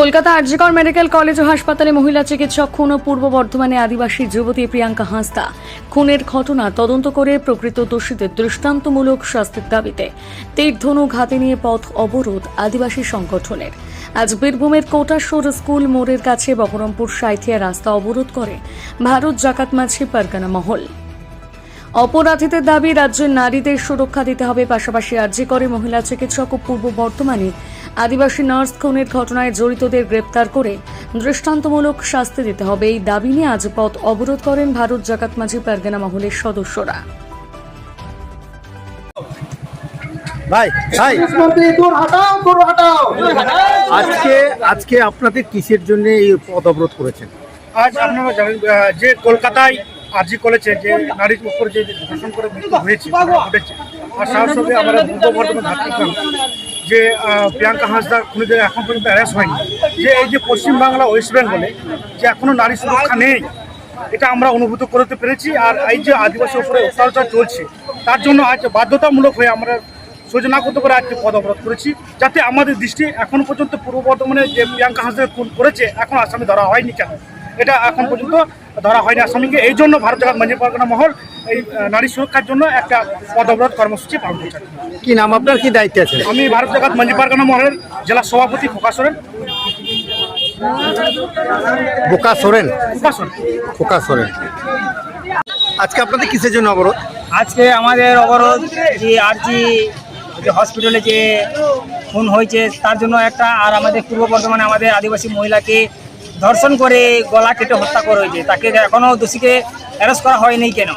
Kolkata RG Kar medical college ও হাসপাতালে মহিলা চিকিৎসক, খুন ও পূর্ব বর্ধমানে আদিবাসী যুবতী প্রিয়াঙ্কা হাঁসদা। খুনের ঘটনা তদন্ত করে প্রকৃত দোষীদের দৃষ্টান্তমূলক শাস্তির দাবিতে তীর ধনুক হাতে নিয়ে পথ অবরোধ আদিবাসী সংগঠনের। আজ বীরভূমের কোটাশ্বর স্কুল মোড়ের কাছে বহরমপুর সাঁথিয়া রাস্তা অবরোধ করে ভারত জাকাত মাঝি পারগানা মহল। অপরাধীদের দাবি, রাজ্যের নারীদের সুরক্ষা দিতে হবে, পাশাপাশি আর্জি করে মহিলা চিকিৎসক ও পূর্ব বর্তমানে আদিবাসী নার্স খুনের ঘটনায় জড়িতদের গ্রেপ্তার করে দৃষ্টান্তমূলক শাস্তি দিতে হবে এই দাবি নিয়ে আজ পথ অবরোধ করেন ভারত জাকাত মাঝি পারগানা মহলের সদস্যরা। ভাই ভাই। আজকে আজকে আপনাদের কিসের জন্য এই পদ অবরোধ করেছেন? আজ আপনারা জানেন যে কলকাতায় আরজি কলেজে যে নারীর উপর যে ধর্ষণ করে মৃত্যু হয়েছে ঘটেছে আর আমরা পূর্ব বর্ধমান ঝাড়গ্রাম যে প্রিয়াঙ্কা হাঁসদা খুনিদের এখন পর্যন্ত অ্যারেস্ট হয়নি। যে, এই যে পশ্চিমবাংলা ওয়েস্ট বেঙ্গলে যে এখনও নারী সুরক্ষা নেই, এটা আমরা অনুভূত করতে পেরেছি। আর এই যে আদিবাসী উপরে অত্যাচার চলছে, তার জন্য আজ বাধ্যতামূলক হয়ে আমরা সহ্য না করতে পারে, আজকে পদ অবরোধ করেছি। যাতে আমাদের দৃষ্টি এখন পর্যন্ত পূর্ব বর্ধমানে যে প্রিয়াঙ্কা হাসদের খুন করেছে, এখন আসামি ধরা হয়নি কেন? এটা এখন পর্যন্ত ধরা হয়নি আসামিকে। এই জন্য ভারত জাগাত মঞ্জি পারগানা মহল এই নারী সুরক্ষার জন্য একটা পদ অবরোধ কর্মসূচি পালন করছে। কি নাম আপনার? কি দায়িত্বে আছে আমি ভারত জাগাত মঞ্জি পারগানা মহলের জেলা সভাপতি প্রকাশরেন বোকা সোরেন। খোকা সোরেন। আজকে আপনাদের কিসের জন্য অবরোধ? আজকে আমাদের অবরোধ যে আরজি যে হসপিটালে যে খুন হয়েছে তার জন্য একটা আর আমাদের পূর্ব বর্ধমানে আমাদের আদিবাসী মহিলাকে ধর্ষণ করে গলা কেটে হত্যা করা হয়েছে তাকে এখনও দোষীকে অ্যারেস্ট করা হয়নি কেন?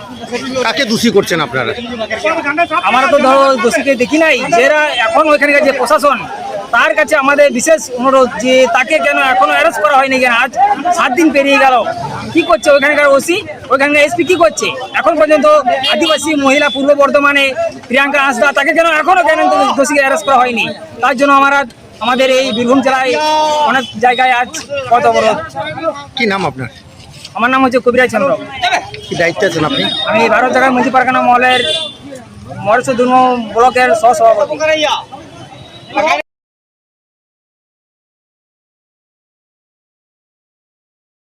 কাকে দোষী করছেন আপনারা? আমরা তো ধরো দোষীকে দেখি নাই যারা এখন ওইখানকার যে প্রশাসন তার কাছে আমাদের বিশেষ অনুরোধ যে তাকে কেন এখনও অ্যারেস্ট করা হয়নি কেন? আজ সাত দিন পেরিয়ে গেল। কি করছে ওইখানকার ওসি? ওইখানকার এসপি কি করছে? এখন পর্যন্ত আদিবাসী মহিলা পূর্ব বর্ধমানে প্রিয়াঙ্কা হাঁসদা তাকে কেন এখনও কেন দোষীকে অ্যারেস্ট করা হয়নি? তার জন্য আমরা আমাদের এই বীরভূম জেলায় অনেক জায়গায় আজ পথ অবরোধ। কি নাম আপনার? আমার নাম হচ্ছে কবিরাজ চন্দ্র। কি দায়িত্বে আছেন আপনি? আমি ভারত জায়গায় মুন্সি পারখানা মহলের মহেশ দুর্ম ব্লকের সহসভাপতি।